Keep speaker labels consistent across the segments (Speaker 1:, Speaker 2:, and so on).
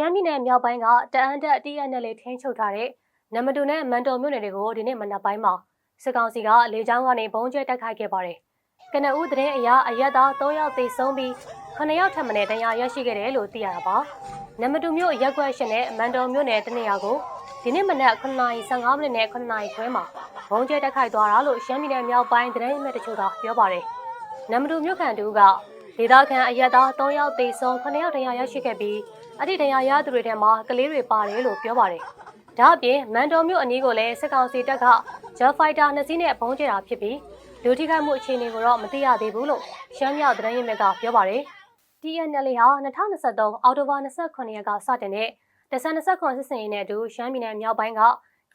Speaker 1: ရှမ်းပြည်နယ်မြောက်ပိုင်းကတအန်းတက် TNL လေးထိန်းချုပ်ထားတဲ့နမတူနဲ့မန်တော်မြို့နယ်တွေကိုဒီနေ့မနက်ပိုင်းမှာစစ်ကောင်စီကလေကြောင်းကနေဘုံကျဲတိုက်ခိုက်ခဲ့ပါတယ်။ကနဦးသတင်းအရအရက်သား3ယောက်သေဆုံးပြီး9ယောက်ထပ်မံတရားရရှိခဲ့တယ်လို့သိရတာပါ။နမတူမြို့ရက်ကွက်ရှင်နဲ့မန်တော်မြို့နယ်တနေရာကိုဒီနေ့မနက်9:15မိနစ်နဲ့9:00ခွဲမှာဘုံကျဲတိုက်ခိုက်သွားတာလို့ရှမ်းပြည်နယ်မြောက်ပိုင်းသတင်းအမှတ်တချို့ကပြောပါတယ်။နမတူမြို့ခံတူက ဒေသခံအရက်သား3ယောက်သေဆုံး9ယောက်တရားရရှိခဲ့ပြီးအထိတရားရသူတွေထဲမှာကလေးတွေပါတယ်လို့ပြောပါတယ်။ဒါအပြင်မန်တော်မြို့အနီးကိုလည်းစစ်ကောင်စီတပ်က Jet Fighter နှစ်စီးနဲ့ဘုံကျဲတာဖြစ်ပြီးလူထိခိုက်မှုအခြေအနေကိုတော့မသိရသေးဘူးလို့ရှမ်းမြောက်သတင်းရင်းမြစ်ကပြောပါတယ်။ TNL ဟာ2023အောက်တိုဘာ29ရက်ကစတင်တဲ့ဒဇန်29စစ်စင်ရေးနဲ့အတူရှမ်းပြည်နယ်မြောက်ပိုင်းက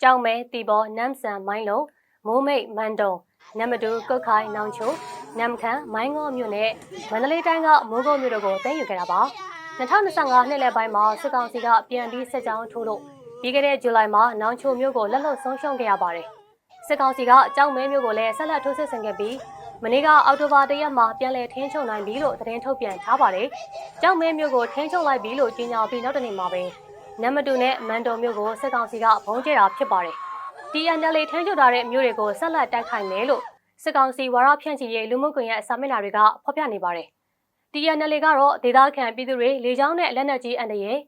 Speaker 1: ကြောင်မဲတီဘောနမ်ဆန်မိုင်းလုံးမိုးမိတ်မန်တုံနမတူကုတ်ခိုင်နောင်ချို နမ်ခမ်းမိုင်းငေါမြို့နဲ့မန္တလေးတိုင်းကမိုးကုတ်မြို့တို့ကိုတင်ယူခဲ့တာပါ2025နှစ်လယ်ပိုင်းမှာစစ်ကောင်စီကပြန်ပြီးစစ်ကြောင်းထိုးလို့ပြီးခဲ့တဲ့ဇူလိုင်မှာနောင်ချိုမြို့ကိုလက်လွတ်ဆုံးရှုံးခဲ့ရပါတယ်စစ်ကောင်စီကကြောင်မဲမြို့ကိုလည်းဆက်လက်ထိုးစစ်ဆင်ခဲ့ပြီးမနေ့ကအောက်တိုဘာတရက်မှာပြန်လည်ထင်းချုပ်နိုင်ပြီလို့သတင်းထုတ်ပြန်ထားပါတယ်။ကြောင်မဲမြို့ကိုထင်းချုပ်လိုက်ပြီလို့ကြေညာပြီးနောက်တနေ့မှာပဲနမတူနဲ့မန်တုံမြို့ကိုစစ်ကောင်စီကဘုံကျဲတာဖြစ်ပါတယ်။ TNL ထင်းချုပ်ထားတဲ့မြို့တွေကိုဆက်လက်တိုက်ခိုက်မယ်လို့ စစ်ကောင်စီဝါရဖြန့်ချီရေးလူမှုကွန်ရက်စာမျက်နှာတွေကဖော်ပြနေပါတယ်။ TNL ကတော့ဒေသခံပြည်သူတွေလေကြောင်းနဲ့လက်နက်ကြီးအန္တရာယ်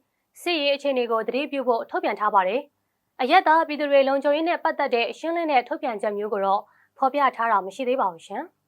Speaker 1: စစ်ရေးအခြေအနေကိုသတိပြုဖို့ထုတ်ပြန်ထားပါတယ်။အရက်သားပြည်သူတွေလုံခြုံရေးနဲ့ပတ်သက်တဲ့ရှင်းလင်းတဲ့ထုတ်ပြန်ချက်မျိုးကိုတော့ဖော်ပြထားတာမရှိသေးပါဘူးရှင်။